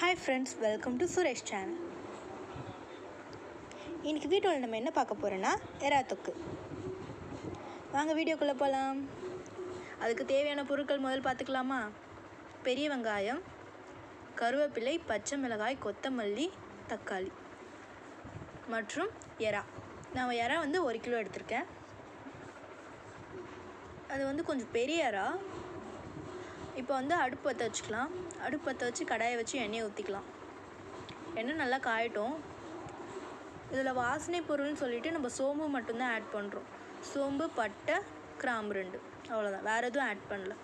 Hi friends welcome to Suresh channel இன்றைக்கி வீடியோவில் நம்ம என்ன பார்க்க போகிறோன்னா எறா தொக்கு வாங்க வீடியோக்குள்ளே போகலாம் அதுக்கு தேவையான பொருட்கள் முதல் பார்த்துக்கலாமா? பெரிய வெங்காயம் கருவேப்பிலை பச்சை மிளகாய் கொத்தமல்லி தக்காளி மற்றும் எறா. நான் எறா வந்து ஒரு கிலோ எடுத்திருக்கேன். அது வந்து கொஞ்சம் பெரிய எறா. இப்போ வந்து அடுப்பு பற்ற வச்சுக்கலாம். அடுப்பு பற்ற வச்சு கடாயை வச்சு எண்ணெயை ஊற்றிக்கலாம் எண்ணெய் நல்லா காயட்டும். இதில் வாசனை பொருள்னு சொல்லிவிட்டு நம்ம சோம்பு மட்டும்தான் ஆட் பண்ணுறோம் சோம்பு பட்டை கிராம்பு ரெண்டு. அவ்வளோதான் வேறு எதுவும் ஆட் பண்ணல.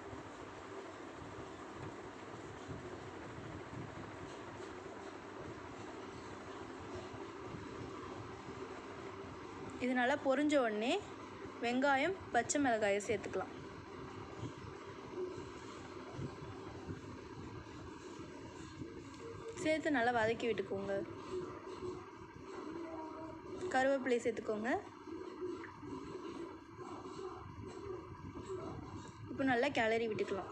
இது நல்லா பொறிஞ்ச உடனே வெங்காயம் பச்சை மிளகாயை சேர்த்துக்கலாம். சேர்த்து நல்லா வதக்கி விட்டுக்கோங்க. கருவேப்பிலை சேர்த்துக்கோங்க. இப்போ நல்லா கிளறி விட்டுக்கலாம்.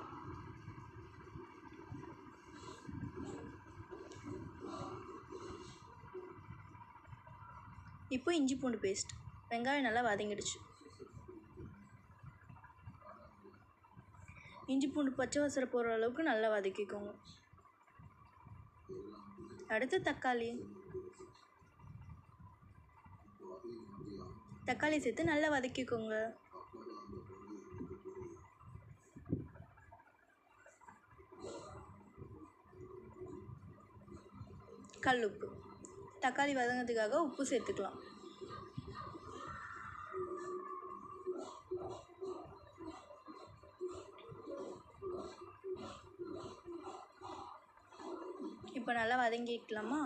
இப்போ இஞ்சி பூண்டு பேஸ்ட் வெங்காயம் நல்லா வதங்கிடுச்சு. இஞ்சி பூண்டு பச்சை வசர போகிற அளவுக்கு நல்லா வதக்கிக்கோங்க. அடுத்து தக்காளி. தக்காளி சேர்த்து நல்லா வதக்கிக்கோங்க. கல் உப்பு. தக்காளி வதங்கிறதுக்காக உப்பு சேர்த்துக்கலாம். இப்போ நல்லா வதங்கிக்கலாமா?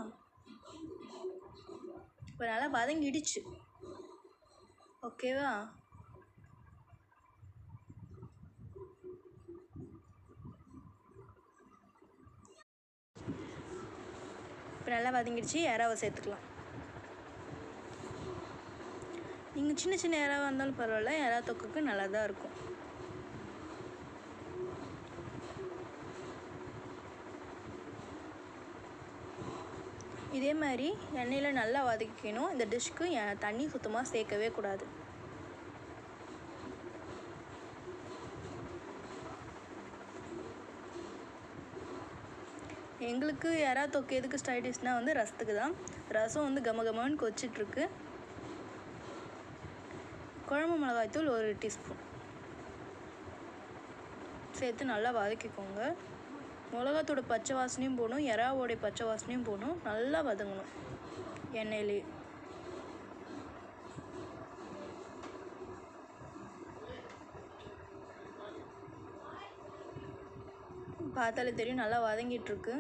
இப்போ நல்லா வதங்கிடுச்சு. ஓகேவா இப்போ நல்லா வதங்கிடுச்சு. இறாவை சேர்த்துக்கலாம். நீங்கள் சின்ன சின்ன இறாவாக இருந்தாலும் பரவாயில்ல. இறா தொக்குக்கு நல்லா தான் இருக்கும். இதே மாதிரி எண்ணெயில் நல்லா வதக்கிக்கணும். இந்த டிஷ்க்கு தண்ணி சுத்தமாக சேர்க்கவே கூடாது. எங்களுக்கு யாரா தொக்கு எதுக்கு ஸ்டைடிஷ்னால் வந்து ரசத்துக்கு தான். ரசம் வந்து கம கமன்னு கொச்சிட்ருக்கு குழம்பு மிளகாய்த்தூள் ஒரு டீஸ்பூன். சேர்த்து நல்லா வதக்கிக்கோங்க. மிளகாத்தோட பச்சை வாசனையும் போகணும் எறாவோடைய பச்சை வாசனையும் போகணும் நல்லா வதங்கணும். எண்ணெயிலே. பார்த்தாலே தெரியும் நல்லா வதங்கிட்டுருக்கு.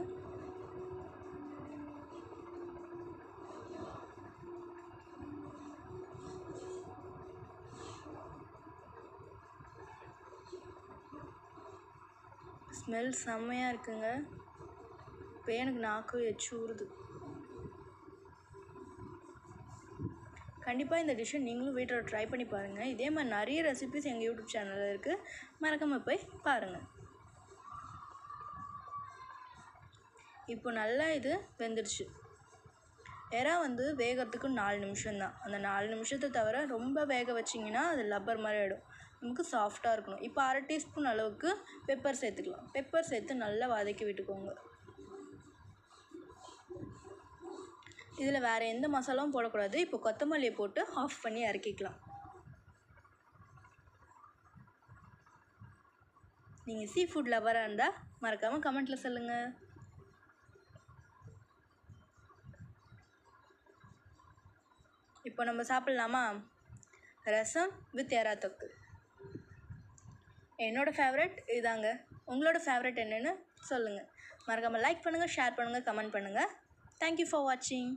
ஸ்மெல் செம்மையாக இருக்குங்க. இப்போ எனக்கு நாக்கு எச்சு ஊறுது. கண்டிப்பாக இந்த டிஷ்ஷை நீங்களும் வீட்டில் ட்ரை பண்ணி பாருங்கள் இதே மாதிரி நிறைய ரெசிபிஸ் எங்கள் யூடியூப் சேனலில் இருக்குது மறக்காமல் போய் பாருங்கள் இப்போ நல்லா இது வெந்துடுச்சு எறா வந்து வேகிறதுக்கு நாலு நிமிஷம்தான். அந்த நாலு நிமிஷத்தை தவிர ரொம்ப வேக வச்சிங்கன்னா அது லப்பர் மாதிரி ஆகிடும் நமக்கு சாஃப்டாக இருக்கணும். இப்போ அரை டீஸ்பூன் அளவுக்கு பெப்பர் சேர்த்துக்கலாம். பெப்பர் சேர்த்து நல்லா வதக்கி விட்டுக்கோங்க. இதில் வேறு எந்த மசாலாவும் போடக்கூடாது. இப்போ கொத்தமல்லியை போட்டு ஆஃப் பண்ணி இறக்கிக்கலாம். நீங்கள் சீ ஃபுட் லவராக இருந்தால் மறக்காமல் கமெண்ட்டில் சொல்லுங்கள் இப்போ நம்ம சாப்பிட்லாமா? ரசம் வித் எறா தொக்கு. என்னோடய ஃபேவரட் இதாங்க. உங்களோட ஃபேவரட் என்னென்னு சொல்லுங்கள் மறக்காமல் லைக் பண்ணுங்கள் ஷேர் பண்ணுங்கள் கமெண்ட் பண்ணுங்கள் தேங்க்யூ ஃபார் வாட்சிங்